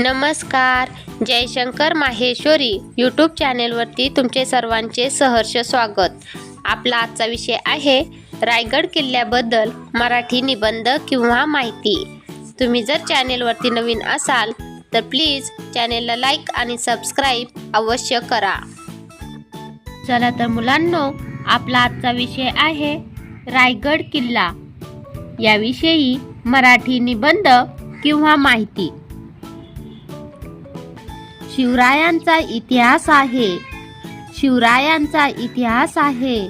नमस्कार. जयशंकर माहेश्वरी यूट्यूब चॅनेलवरती तुमचे सर्वांचे सहर्ष स्वागत. आपला आजचा विषय आहे रायगड किल्ल्याबद्दल मराठी निबंध किंवा माहिती. तुम्ही जर चॅनेलवरती नवीन असाल तर प्लीज चॅनेलला लाईक आणि सबस्क्राईब अवश्य करा. चला तर मुलांनो आपला आजचा विषय आहे रायगड किल्ला. याविषयी मराठी निबंध किंवा माहिती. शिवरायांचा इतिहास आहे. शिवरायांचा इतिहास आहे.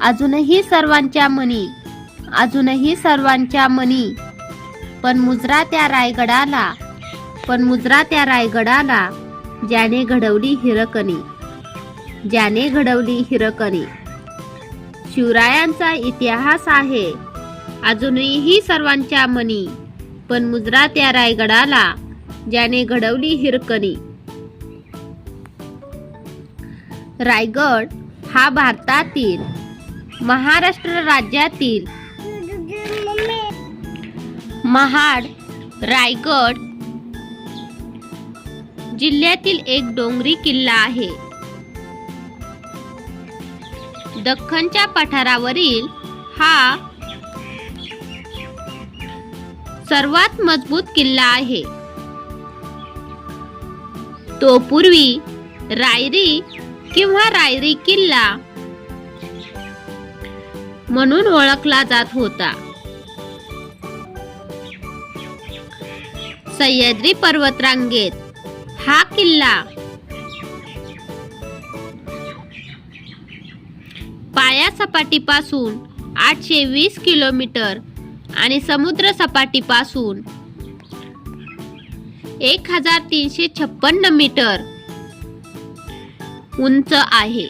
अजूनही सर्वांच्या मनी अजूनही सर्वांच्या मनी. पण मुजरा त्या रायगडाला पण मुजरा त्या रायगडाला ज्याने घडवली हिरकणी ज्याने घडवली हिरकणी. शिवरायांचा इतिहास आहे. अजूनही सर्वांच्या मनी पण मुजरा त्या रायगडाला ज्याने घडवली हिरकणी. रायगड हा भारतातील महाराष्ट्र राज्यातील महाड रायगड जिल्ह्यातील एक डोंगरी किल्ला आहे. दख्खनच्या पठारावरील हा सर्वात मजबूत किल्ला आहे. तो पूर्वी रायरी किंवा रायरी किल्ला म्हणून ओळखला जात होता. सह्याद्री पर्वतरांगेत हा किल्ला पाया सपाटीपासून आठशे वीस किलोमीटर आणि समुद्र सपाटीपासून एक हजार तीनशे छप्पन्न मीटर उंच आहे.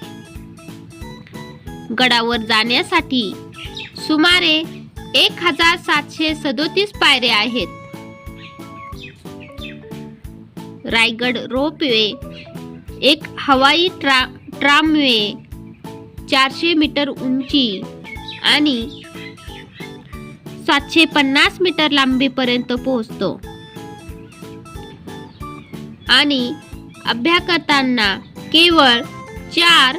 गडावर जाण्यासाठी सुमारे एक हजार सातशे सदोतीस पायऱ्या आहेत. रायगड रोपवे एक हवाई ट्रा ट्रामवे चारशे मीटर उंची आणि सातशे पन्नास मीटर लांबीपर्यंत पोहोचतो. आणि अभ्यागतांना केवळ चार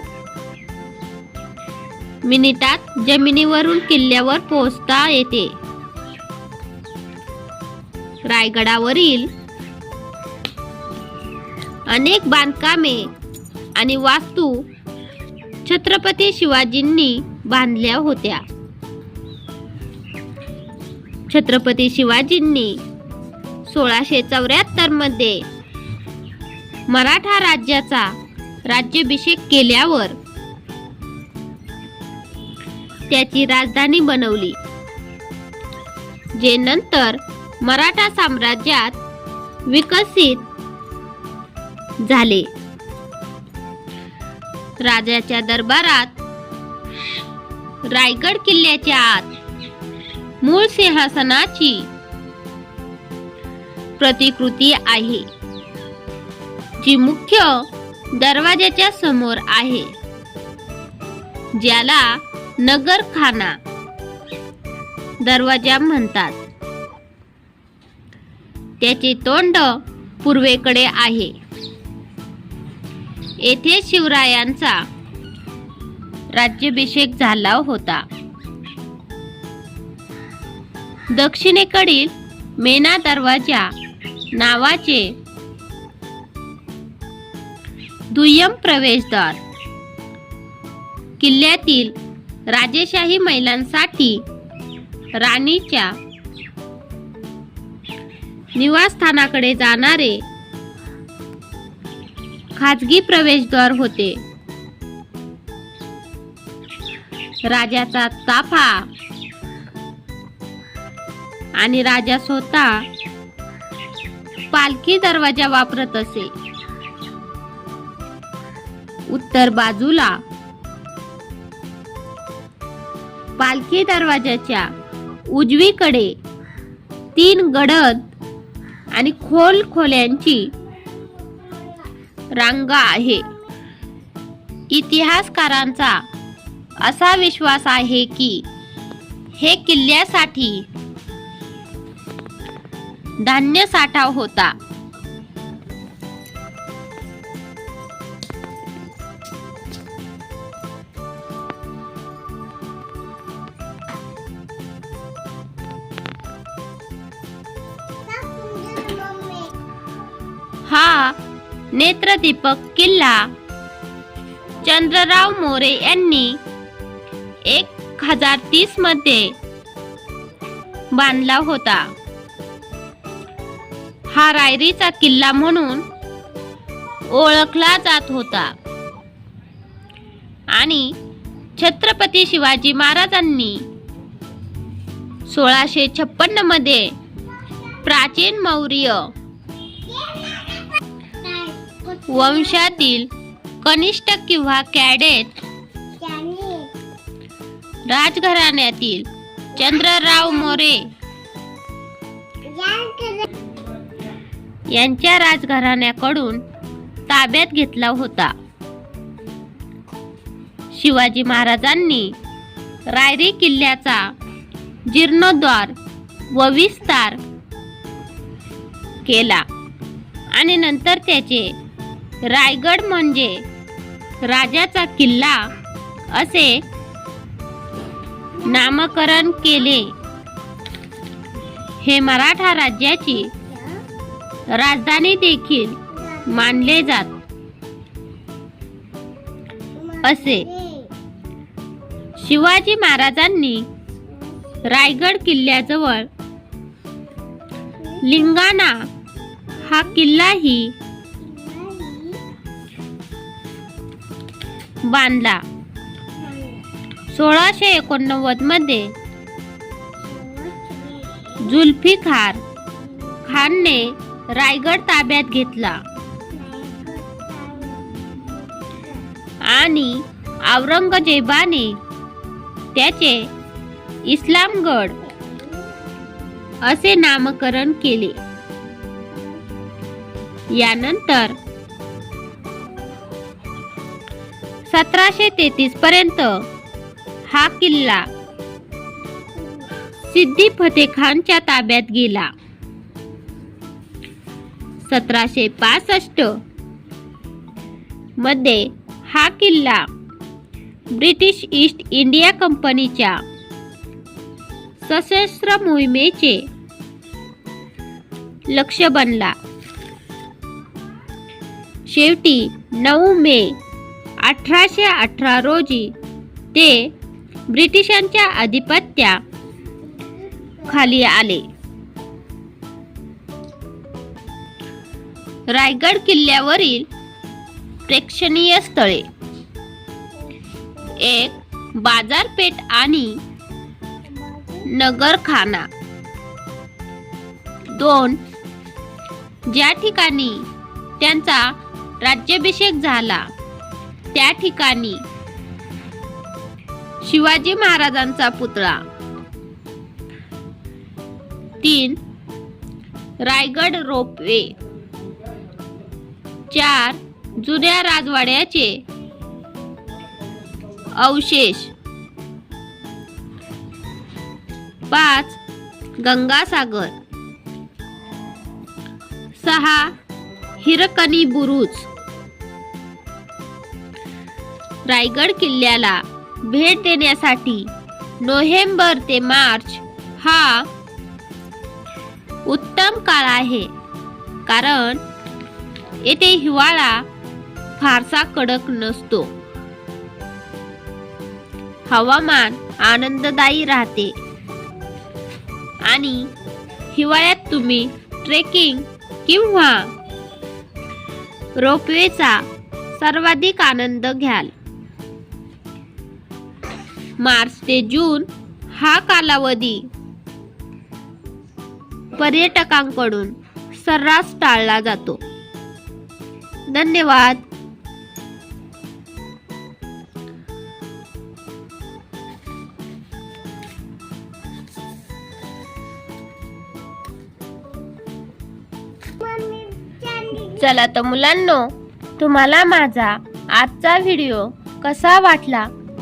मिनिटात जमिनीवरून किल्ल्यावर पोहोचता येते. रायगडावरील अनेक बांधकामे आणि वास्तू छत्रपती शिवाजींनी बांधल्या होत्या. छत्रपती शिवाजींनी सोळाशे चौऱ्याहत्तरमध्ये मराठा राज्याचा राज्याभिषेक केल्यावर त्याची राजधानी बनवली. जे नंतर मराठा साम्राज्यात विकसित झाले. राजाच्या दरबारात रायगड किल्ल्याच्या आत मूळ सिंहासनाची प्रतिकृती आहे. जी मुख्य दरवाजाच्या समोर आहे. ज्याला नगरखाना दरवाजा म्हणतात. त्याचे तोंड पूर्वेकडे आहे. येथे शिवरायांचा राज्याभिषेक झाला होता. दक्षिणेकडील मेना दरवाजा नावाचे दुय्यम प्रवेशद्वार. किल्ल्यातील राजेशाही महिलांसाठी राणीच्या निवासस्थानाकडे जाणारे खाजगी प्रवेशद्वार होते. राजाचा चाफा आणि राजा स्वतः पालखी दरवाजा वापरत असे. उत्तर बाजूला. पालखी दरवाजाच्या उजवीकडे तीन गडद आणि खोल खोल्यांची रांगा आहे. इतिहासकारांचा असा विश्वास आहे की हे किल्ल्यासाठी धान्य साठा होता. नेत्रदीपक किल्ला. चंद्रराव मोरे यांनी एक हजार तीसमध्ये बांधला होता. हा रायरीचा किल्ला म्हणून ओळखला जात होता. आणि छत्रपती शिवाजी महाराजांनी सोळाशे छप्पन्नमध्ये प्राचीन मौर्य वंशातील कनिष्ठ किंवा कॅडेट राजघराण्यातील चंद्रराव मोरे यांच्या राजघराण्याकडून ताब्यात घेतला होता. शिवाजी महाराजांनी रायरी किल्ल्याचा जीर्णोद्धार व विस्तार केला आणि नंतर त्याचे रायगड म्हणजे राजाचा किल्ला असे नामकरण केले. हे मराठा राज्याची राजधानी देखील मानले जात. असे. शिवाजी महाराजांनी रायगड किल्ल्याजवळ लिंगाणा हा किल्लाही बांधला. सोळाशे एकोणनव्वदमध्ये जुल्फिकार खानने रायगड ताब्यात घेतला. आणि औरंगजेबाने त्याचे इस्लामगड असे नामकरण केले. यानंतर सतराशे तेहतीस पर्यंत. हा किल्ला सिद्धी फतेह खानच्या ताब्यात गेला. सतराशे पासष्टमध्ये हा किल्ला ब्रिटिश ईस्ट इंडिया कंपनीच्या सशस्त्र मोहिमेचे लक्ष बनला. शेवटी नऊ मे अठराशे अठरा रोजी ते ब्रिटिशांच्या आधिपत्या खाली आले. रायगड किल्ल्यावरील प्रेक्षणीय स्थळे. एक बाजारपेठ आणि नगरखाना. दोन ज्या ठिकाणी त्यांचा राज्याभिषेक झाला. त्या ठिकाणी. शिवाजी महाराजांचा पुतळा. तीन रायगड रोपवे. चार जुन्या राजवाड्याचे अवशेष. पाच गंगासागर. सहा हिरकणी बुरुज. रायगड किल्ल्याला भेट देण्यासाठी नोव्हेंबर ते मार्च हा उत्तम काळ आहे. कारण येथे हिवाळा फारसा कडक नसतो. हवामान आनंददायी राहते. आणि हिवाळ्यात तुम्ही ट्रेकिंग किंवा रोपवेचा सर्वाधिक आनंद घ्याल. मार्च ते जून हा कालावधी पर्यटकांकडून सर्रास टाळला जातो. धन्यवाद. चला तर मुलांनो तुम्हाला माझा आजचा व्हिडिओ कसा वाटला?